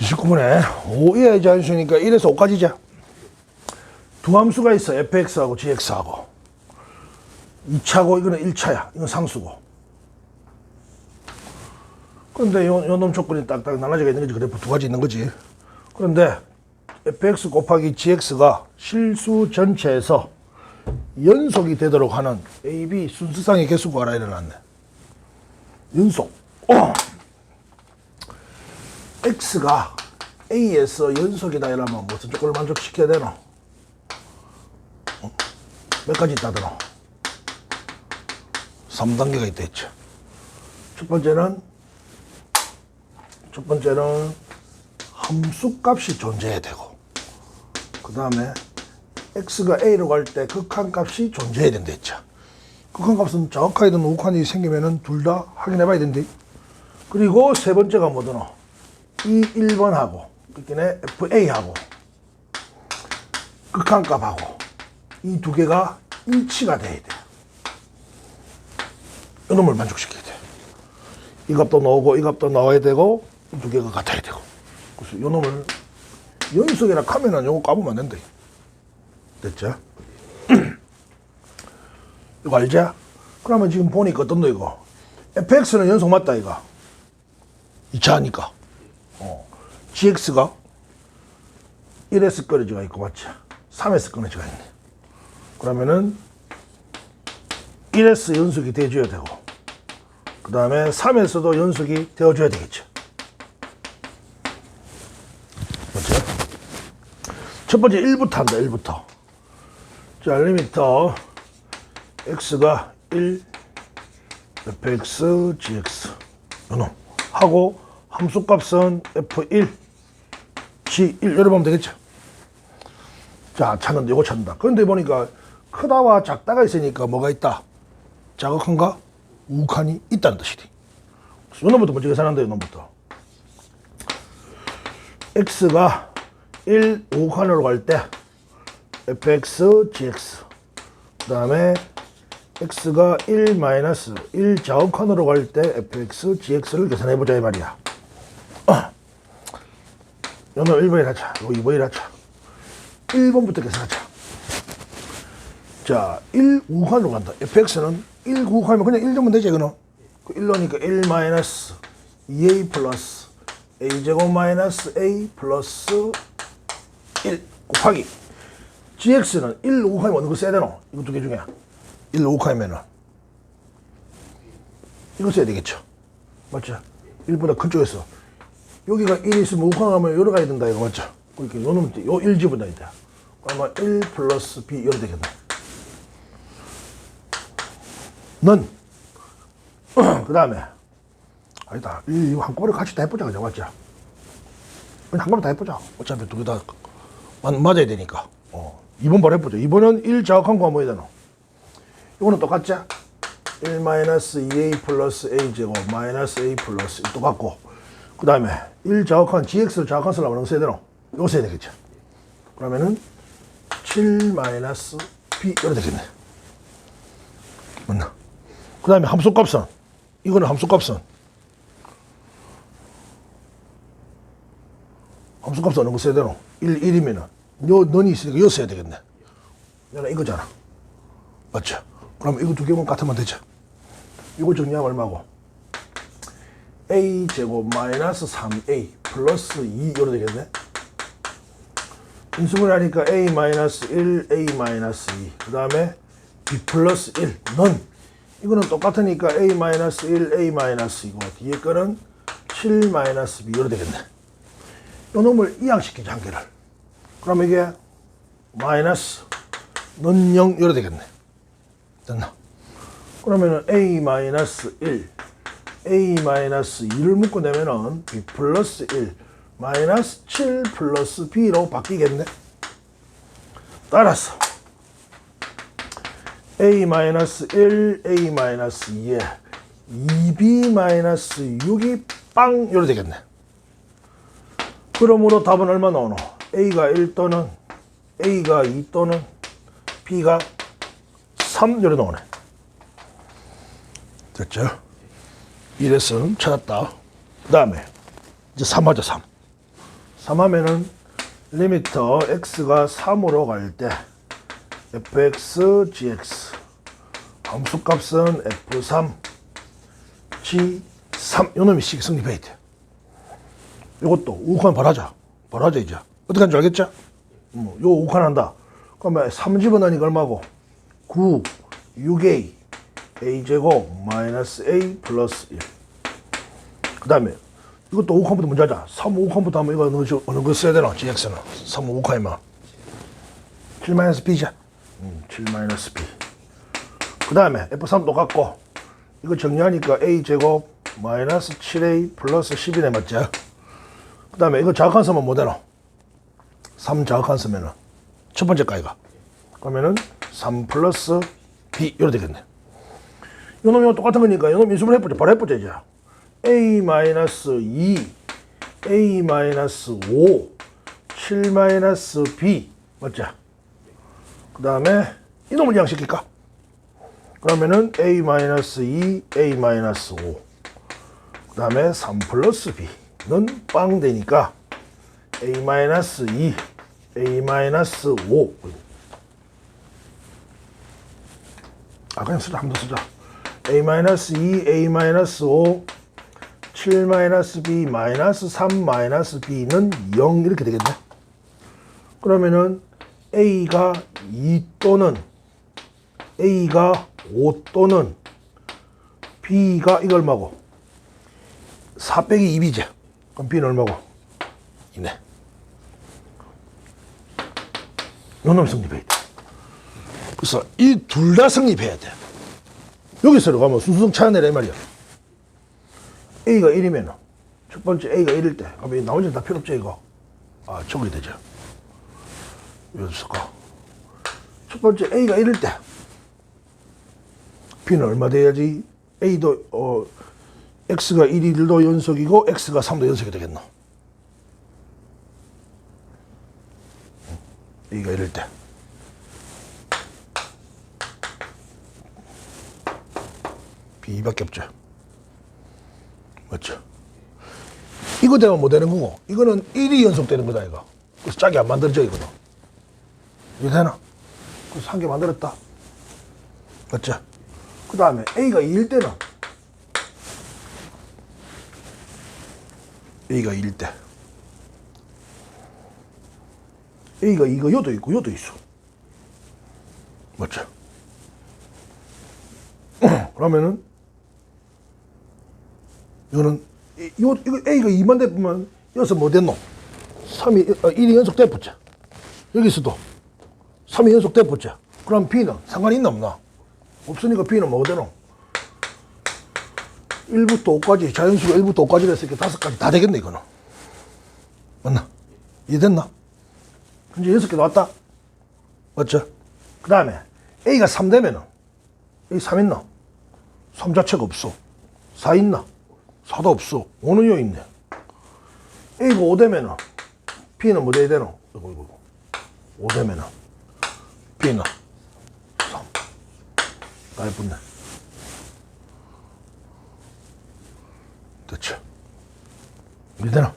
29분에 5 이하의 자연수니까 1에서 5까지죠. 두 함수가 있어. fx하고 gx하고. 2차고 이거는 1차야. 이건 상수고. 그런데 요, 요놈 조건이 딱딱 나눠져 있는 거지. 그래프 두 가지 있는 거지. 그런데 fx 곱하기 gx가 실수 전체에서 연속이 되도록 하는 a, b 순수상의 개수 구하라 일어났네. 연속. 어. X가 a에서 연속이다 이러면 무슨 조건을 만족시켜야 되노? 어? 몇 가지 있다더노? 3단계가 있다 했죠. 첫 번째는 첫 번째는 함수 값이 존재해야 되고 그 다음에 x가 a로 갈 때 극한 값이 존재해야 된다 했죠. 극한 값은 정확하게든 우칸이 생기면 은 둘 다 확인해 봐야 된대. 그리고 세 번째가 뭐더노? 이 1번하고 그러니까 FA하고 극한값하고 이 두 개가 일치가 돼야 돼. 이놈을 만족시켜야 돼. 이 값도 나오고 이 값도 나와야 되고 이 두 개가 같아야 되고. 그래서 이놈을 연속이라 하면은 요거 까보면 안 된다. 됐죠? 이거 알지? 그러면 지금 보니까 어떤 너 이거? fx는 연속 맞다 이거. 2차니까. 어. gx가 1에서 끊어지가 있고 맞지? 3에서 끊어지가 있네. 그러면은 1에서 연속이 돼줘야 되고 그 다음에 3에서도 연속이 되어줘야 되겠죠. 맞죠? 첫 번째 1부터 한다. 1부터. 자, 리미터 x가 1 fx gx 요놈 하고 함수값은 f1 g1 이래 보면 되겠죠. 자, 찾는데 요거 찾는다. 그런데 보니까 크다와 작다가 있으니까 뭐가 있다? 작업한가? 우칸이 있다는 뜻이지. 요 놈부터 먼저 계산한다, 요 놈부터. x가 1, 5칸으로 갈 때 fx, gx 그 다음에 x가 1 마이너스 1 좌우칸으로 갈 때 fx, gx를 계산해보자 이 말이야. 어. 요놈 1번이라 자, 요 2번이라 자. 1번부터 계산하자. 자, 1, 5칸으로 간다. fx는 1, 9칸이면 그냥 1 주면 되지, 이거는. 그 1로니까 1 마이너스 2a 플러스 a제곱 마이너스 a 플러스 1 곱하기 gx는 1, 5칸이면 어느 거 써야 되노? 이거 두 개 중에 1, 5칸이면은 이거 써야 되겠죠? 맞죠? 1보다 큰 쪽에서 여기가 1이 있으면 5칸 가면 여러 가야 된다 이거 맞죠? 그러니까 요 놈은 요1 집어넣어야 돼 그러면 1 플러스 b 이렇게 되겠네 는그 다음에 아니다 이- 이거 한꺼번에 같이 다 해보자 그죠 맞죠? 그냥 한꺼번에 다 해보자 어차피 두 개 다 맞아야 되니까 어. 2번 바로 해보자 2번은 1 자극한 거 뭐야 되노? 이거는 똑같지? 1 마이너스 2a 플러스 a 제곱 마이너스 a 플러스 이 똑같고 그 다음에 1 자극한 gx를 자극한 써야 되노? 이거 써야 되겠죠 그러면은 7 마이너스 b 이렇게 되겠네 맞나? 그 다음에 함수값은 이거는 함수값은 함수값은 어느 거 되노? 1, 1이면은 요 넌이 있으니까 이거 써야 되겠네 내가 이거잖아 맞죠? 그럼 이거 두 개만 같으면 되죠 이거 정리하면 얼마고? A 제곱 마이너스 3a 플러스 2 이렇게 되겠네 인수분해 하니까 a 마이너스 1, a 마이너스 2. 그 다음에 b 플러스 1. 넌 이거는 똑같으니까 a 마이너스 1, a 마이너스 2고 뒤에 거는 7 마이너스 b 이렇게 되겠네. 요 놈을 이항시키자 한 개를. 그럼 이게 마이너스 넌0 이렇게 되겠네. 됐나? 그러면은 a 마이너스 1, a 마이너스 2를 묶어내면은 b 플러스 1 마이너스 7 플러스 b로 바뀌겠네. 따라서 a 마이너스 1, a 마이너스 2에 2b 마이너스 6이 빵 이렇게 되겠네. 그러므로 답은 얼마 나오노? a가 1 또는 a가 2 또는 b가 3 이렇게 나오네. 됐죠? 이래서 찾았다. 그 다음에 이제 3 하자 3. 3 하면은 리미터 x가 3으로 갈 때 fx, gx 함수값은 f3, g3 요놈이 식 성립해야 돼. 요것도 우칸 바라자. 바라자 이제. 어떻게 하는지 알겠죠? 음, 요 우칸 한다. 그러면 3 집어넣으니까 얼마고? 9, 6a, a제곱 마이너스 a 플러스 1. 그 다음에 이것도 5칸부터 먼저 하자. 3, 5칸부터 하면 이거 어느, 저- 어느 거 써야 되나? gx는. 3, 5칸이면. 7 마이너스 b자. 음, 7 마이너스 b. 그 다음에 f3 똑같고 이거 정리하니까 a제곱 마이너스 7a 플러스 10이네 맞죠? 그 다음에 이거 자극한수면 뭐되노? 3 자극한수면은 첫 번째 가이가 그러면은 3 플러스 b 이렇게 되겠네 이 놈이 똑같은 거니까 이놈 인수분 해보자 바로 해보자 이제 a 마이너스 2 a 마이너스 5 7 마이너스 b 맞죠? 그 다음에 이놈을 양식일까? 그러면은 a 마이너스 2, a 마이너스 5. 그 다음에 3 플러스 b는 빵 되니까 a 마이너스 2, a 마이너스 5. 아 그냥 쓰자 한번더 쓰자. A 마이너스 2, a 마이너스 5, 7 마이너스 b 마이너스 3 마이너스 b는 0 이렇게 되겠네. 그러면은 a가 2 또는 a가 5 또는 b가 이거 얼마고? 4 빼기 2b지. 그럼 b는 얼마고? 이네. 요놈 성립해야 돼. 그래서 이 둘 다 성립해야 돼. 여기서 가면 순수성 찾아내라 이 말이야. a가 1이면 첫 번째 a가 1일 때 그럼 이 나머지는 다 필요 없죠 이거. 아 적이 되죠. 가. 첫 번째 a가 1일 때 b는 얼마 돼야지 a도 어 x가 1이 1도 연속이고 x가 3도 연속이 되겠노. a가 1일 때. B밖에 없죠. 맞죠? 이거 되면 못 되는 거고 이거는 1이 연속되는 거다 이거. 그래서 짝이 안 만들어져 이거는. 이거 되나? 그래서 한 개 만들었다. 맞죠? 그 다음에 A가 2일 때는 A가 2일 때 A가 이거 요도 있고 요도 있어. 맞죠? 그러면은 이거는 이- 요 이거 A가 2만 대보면 여기서 뭐 됐노? 3이 어, 1이 연속 대붙죠. 여기서도 3이 연속 대붙죠. 그럼 B는 상관이 있나 없나? 없으니까 B는 뭐가 되노? 1부터 5까지 자연수가 1부터 5까지 됐으니까 다섯 가지 다 되겠네 이거는. 맞나? 이해됐나? 이제 여섯 개 나왔다. 맞죠? 그 다음에 A가 3 되면은 A 3 있나? 3 자체가 없어. 4 있나? 4도 없어. 5는 요 있네. A가 5 되면은 B는 뭐 돼야 되노? 이거 이거. 5 되면은 B는 3. 까이 붙네. 됐죠? 이해되나?